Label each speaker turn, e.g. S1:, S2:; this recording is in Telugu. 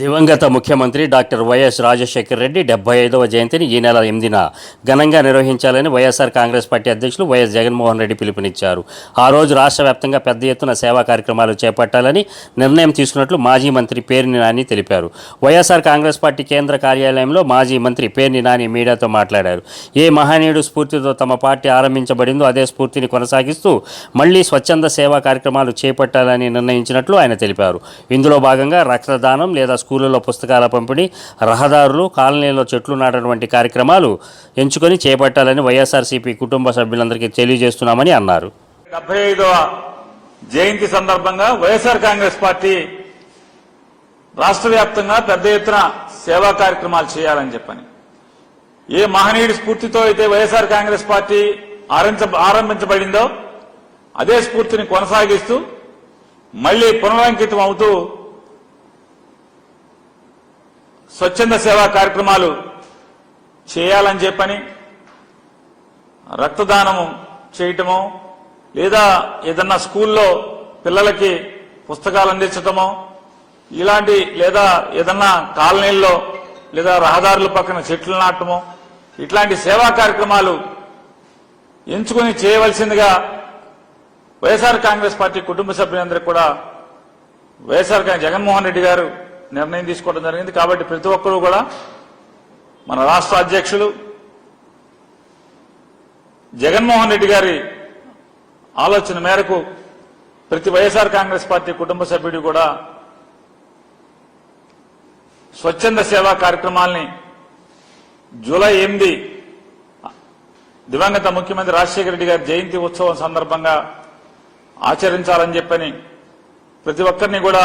S1: దివంగత ముఖ్యమంత్రి డాక్టర్ వైఎస్ రాజశేఖర రెడ్డి డెబ్బై ఐదవ జయంతిని ఈ నెల ఎనిమిదిన ఘనంగా నిర్వహించాలని వైఎస్ఆర్ కాంగ్రెస్ పార్టీ అధ్యక్షులు వైఎస్ జగన్మోహన్ రెడ్డి పిలుపునిచ్చారు. ఆ రోజు రాష్ట్ర వ్యాప్తంగా పెద్ద ఎత్తున సేవా కార్యక్రమాలు చేపట్టాలని నిర్ణయం తీసుకున్నట్లు మాజీ మంత్రి పేర్ని నాని తెలిపారు. వైఎస్ఆర్ కాంగ్రెస్ పార్టీ కేంద్ర కార్యాలయంలో మాజీ మంత్రి పేర్ని నాని మీడియాతో మాట్లాడారు. ఏ మహనీయుడు స్ఫూర్తితో తమ పార్టీ ఆరంభించబడిందో అదే స్ఫూర్తిని కొనసాగిస్తూ మళ్ళీ స్వచ్ఛంద సేవా కార్యక్రమాలు చేపట్టాలని నిర్ణయించినట్లు ఆయన తెలిపారు. ఇందులో భాగంగా రక్తదానం లేదా స్కూళ్ళలో పుస్తకాల పంపిణీ రహదారులు కాలనీలో చెట్లు నాటడం కార్యక్రమాలు ఎంచుకొని చేపట్టాలని వైఎస్ఆర్సీపీ కుటుంబ సభ్యులందరికీ తెలియజేస్తున్నామని అన్నారు.
S2: డెబ్బై ఐదవ జయంతి సందర్భంగా వైఎస్ఆర్ కాంగ్రెస్ పార్టీ రాష్ట్ర వ్యాప్తంగా పెద్ద ఎత్తున సేవా కార్యక్రమాలు చేయాలని చెప్పని. ఏ మహనీయుడి స్ఫూర్తితో అయితే వైఎస్ఆర్ కాంగ్రెస్ పార్టీ ఆరంభించబడిందో అదే స్ఫూర్తిని కొనసాగిస్తూ మళ్ళీ పునరంకితం అవుతూ స్వచ్ఛంద సేవా కార్యక్రమాలు చేయాలని చెప్పని రక్తదానము చేయటమో లేదా ఏదన్నా స్కూల్లో పిల్లలకి పుస్తకాలు అందించటమో ఇలాంటి లేదా ఏదన్నా కాలనీల్లో లేదా రహదారుల పక్కన చెట్లు నాటమో ఇట్లాంటి సేవా కార్యక్రమాలు ఎంచుకుని చేయవలసిందిగా వైఎస్ఆర్ కాంగ్రెస్ పార్టీ కుటుంబ సభ్యులందరికీ కూడా వైఎస్ఆర్ జగన్మోహన్ రెడ్డి గారు నిర్ణయం తీసుకోవడం జరిగింది. కాబట్టి ప్రతి ఒక్కరూ కూడా మన రాష్ట్ర అధ్యక్షులు జగన్మోహన్ రెడ్డి గారి ఆలోచన మేరకు ప్రతి వైఎస్ఆర్ కాంగ్రెస్ పార్టీ కుటుంబ సభ్యుడు కూడా స్వచ్ఛంద సేవా కార్యక్రమాల్ని జూలై ఎనిమిది దివంగత ముఖ్యమంత్రి రాజశేఖర రెడ్డి గారి జయంతి ఉత్సవం సందర్భంగా ఆచరించాలని చెప్పని ప్రతి ఒక్కరిని కూడా